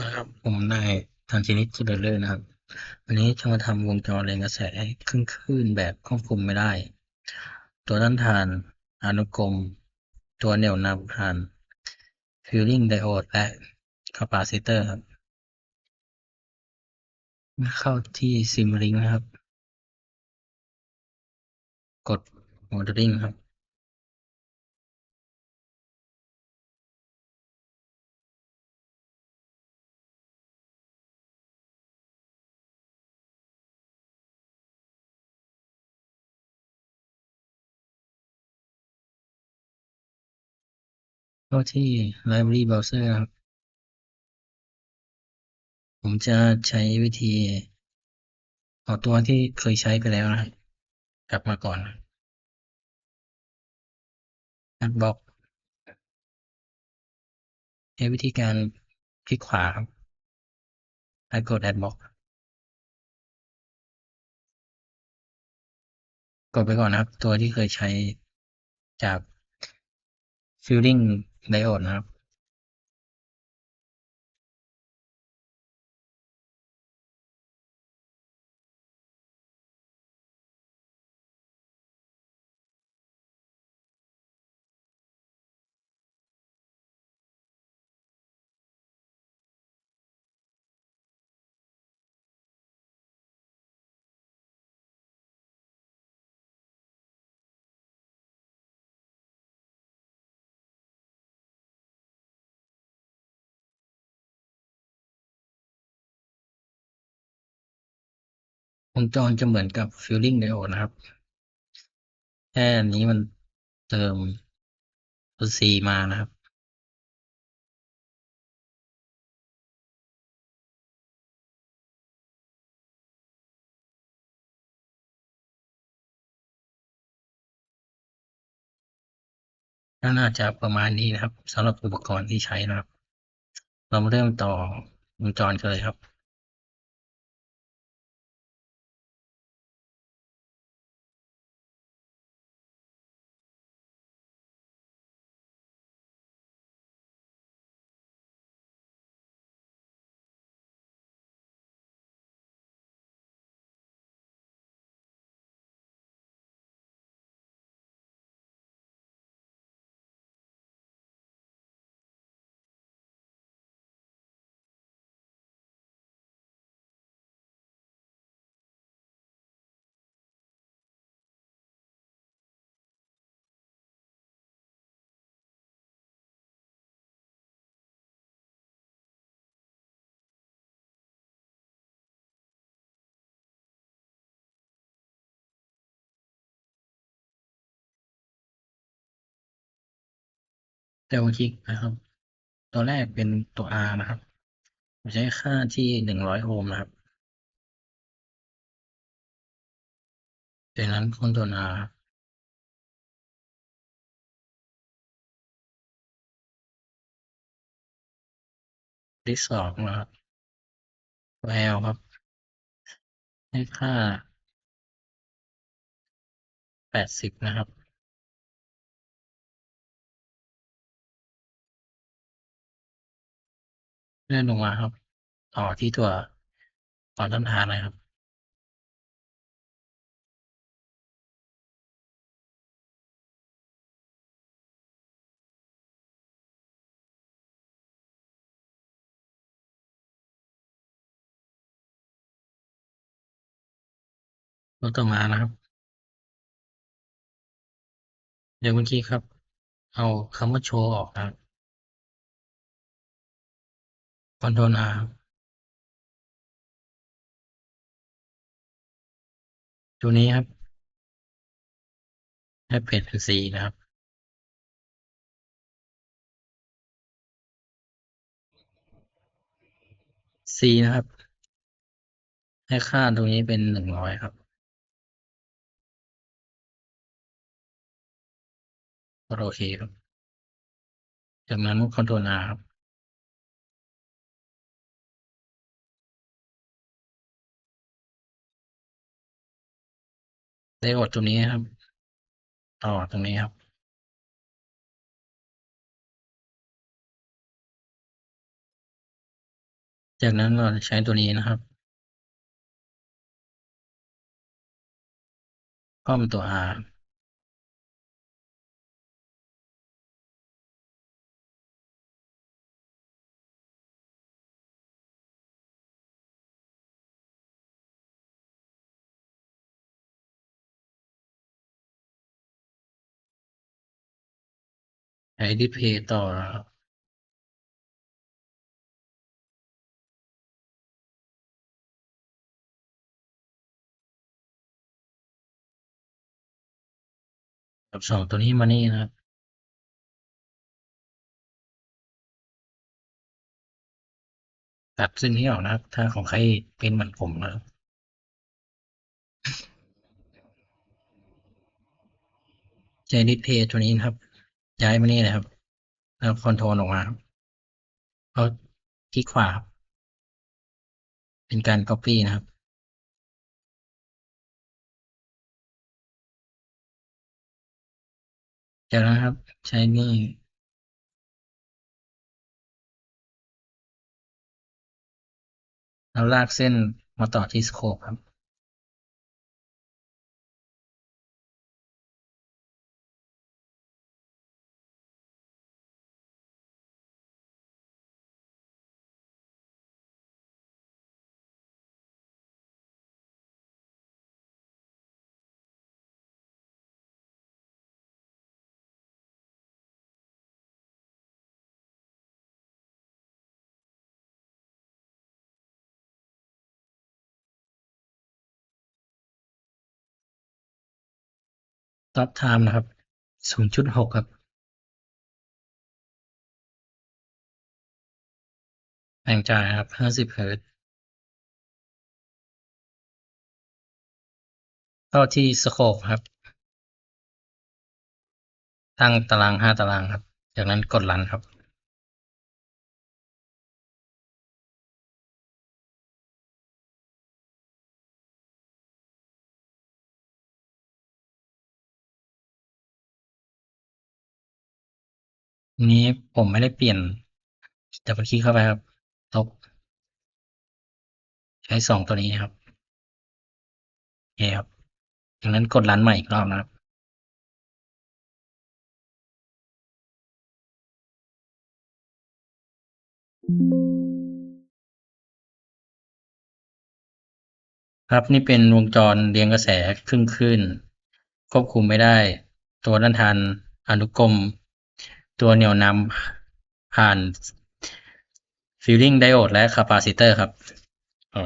นะครับผมนายทันชนิดเจริญเลิศนะครับ วันนี้จะมาทำวงจรแรงกระแสครึ่งคลื่นแบบควบคุมไม่ได้ ตัวต้านทานอนุกรม ตัวเหนี่ยวนำผ่าน Filling Diode และ Capacitor ครับ เข้าที่ Simulink นะครับ กด Modeling ครับ เข้าที่ Library Browser ครับ ผมจะใช้วิธี เอาตัวที่เคยใช้ไปแล้วนะ กลับมาก่อน Adblock ใช้วิธีการคลิกขวาครับแล้วกด Adblock กดไปก่อนนะครับ ตัวที่เคยใช้จาก Filling ในอดนะครับ วงจรจะเหมือนกับ Filling Diode นะครับ แค่นี้มันเติมตัว C มานะครับ น่าจะประมาณนี้นะครับสำหรับอุปกรณ์ที่ใช้นะครับ เรามาเริ่มต่อวงจรกันเลยครับ แต่วคลิกนะครับ ตัวแรกเป็นตัว R นะครับผมใช้ค่าที่หนึ่งร้อยโอห์มนะครับจากนั้นคอนโทรล R ที่สองนะครับตัว L ครับ ให้ค่าแปดสิบนะครับ เลื่อนลงมาครับ ต่อที่ตัวต่อต้านทานนะครับตัวต่อมานะครับ เดี๋ยวเมื่อกี้ครับ เอาคำว่าโชว์ออกนะครับ คอนโทรล R ตัวนี้ครับให้เปลี่ยนเป็น C นะครับ C นะครับ ให้ค่าตรงนี้เป็นหนึ่งร้อยครับกดโอเคครับ จากนั้นคอนโทรล R ครับ ได้อดตัวนี้ครับ ต่อตรงนี้ครับ จากนั้นเราใช้ตัวนี้นะครับข้อมตัว R ใช้ display ต่อนะครับกับสองตัวนี้มานี่นะครับตัดเส้นนี้ออกนะครับ ถ้าของใครเป็นเหมือนผมนะครับใช้ display ตัวนี้นะครับ ย้ายมานี่นะครับ แล้วคอนโทรลออกมาครับเอาคลิกขวาครับ เป็นการ copy นะครับ จากนั้นครับ ใช้นี่แล้วลากเส้นมาต่อที่สโคปครับ stop time นะครับ 0.6 ครับ แบ่งจ่ายครับ 50เฮิร์ตเข้าที่สโคปครับ ตั้งตาราง 5 ตารางครับ จากนั้นกดรันครับ นี้ผมไม่ได้เปลี่ยนดับเบิลคลิกเข้าไปครับลบใช้สองตัวนี้ครับโอเคครับจากนั้นกดรันใหม่อีกรอบนะครับครับนี่เป็นวงจรเรียงกระแสครึ่งคลื่นควบคุมไม่ได้ ตัวด้านทานอนุกรม ตัวเหนี่ยวนำผ่านฟิลลิ่งไดโอดและคาปาซิเตอร์ครับอ๋อ